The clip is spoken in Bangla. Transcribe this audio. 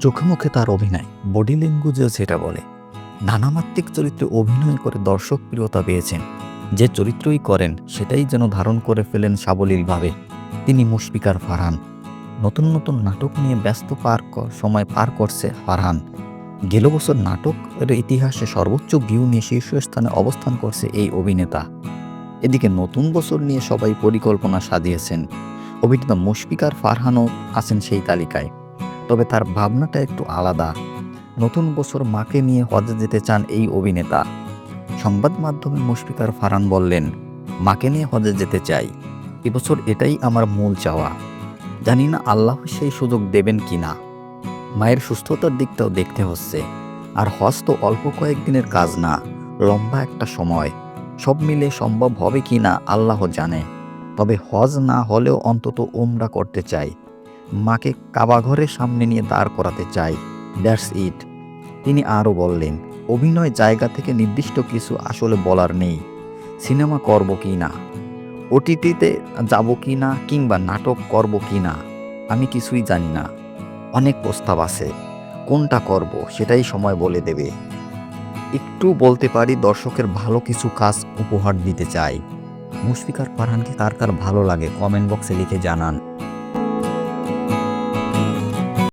চোখে মুখে তার অভিনয়, বডি ল্যাঙ্গুয়েজেও সেটা বলে। নানামাত্রিক চরিত্রে অভিনয় করে দর্শক প্রিয়তা পেয়েছেন। যে চরিত্রই করেন, সেটাই যেন ধারণ করে ফেলেন সাবলীলভাবে। তিনি মুশফিকার ফারহান। নতুন নতুন নাটক নিয়ে ব্যস্ত পার সময় পার করছে ফারহান। গেল বছর নাটকের ইতিহাসে সর্বোচ্চ ভিউ নিয়ে শীর্ষস্থানে অবস্থান করছে এই অভিনেতা। এদিকে নতুন বছর নিয়ে সবাই পরিকল্পনা সাজিয়েছেন। অভিনেতা মুশফিকার ফারহানও আছেন সেই তালিকায়। তবে তার ভাবনাটা একটু আলাদা। নতুন বছর মাকে নিয়ে হজে যেতে চান এই অভিনেতা। সংবাদ মাধ্যমে মুশফিকার ফারান বললেন, মাকে নিয়ে হজে যেতে চাই। এবছর এটাই আমার মূল চাওয়া। জানি না আল্লাহ সেই সুযোগ দেবেন কি না মায়ের সুস্থতার দিকটাও দেখতে হচ্ছে। আর হজ তো অল্প কয়েকদিনের কাজ না, লম্বা একটা সময়। সব মিলে সম্ভব হবে কি না আল্লাহ জানে। তবে হজ না হলেও অন্তত ওমরা করতে চাই। মাকে কাবাঘরের সামনে নিয়ে দাঁড় করাতে চাই। That's it. তিনি আরও বললেন, অভিনয় জায়গা থেকে নির্দিষ্ট কিছু আসলে বলার নেই। সিনেমা করব কি না? ওটিটিতে যাব কি না কিংবা নাটক করব কি না? আমি কিছুই জানি না। অনেক প্রস্তাব আছে। কোনটা করব সেটাই সময় বলে দেবে। একটু বলতে পারি, দর্শকের ভালো কিছু কাজ উপহার দিতে চাই। মুশফিকার পারহানকে কার কার ভালো লাগে কমেন্ট বক্সে লিখে জানান।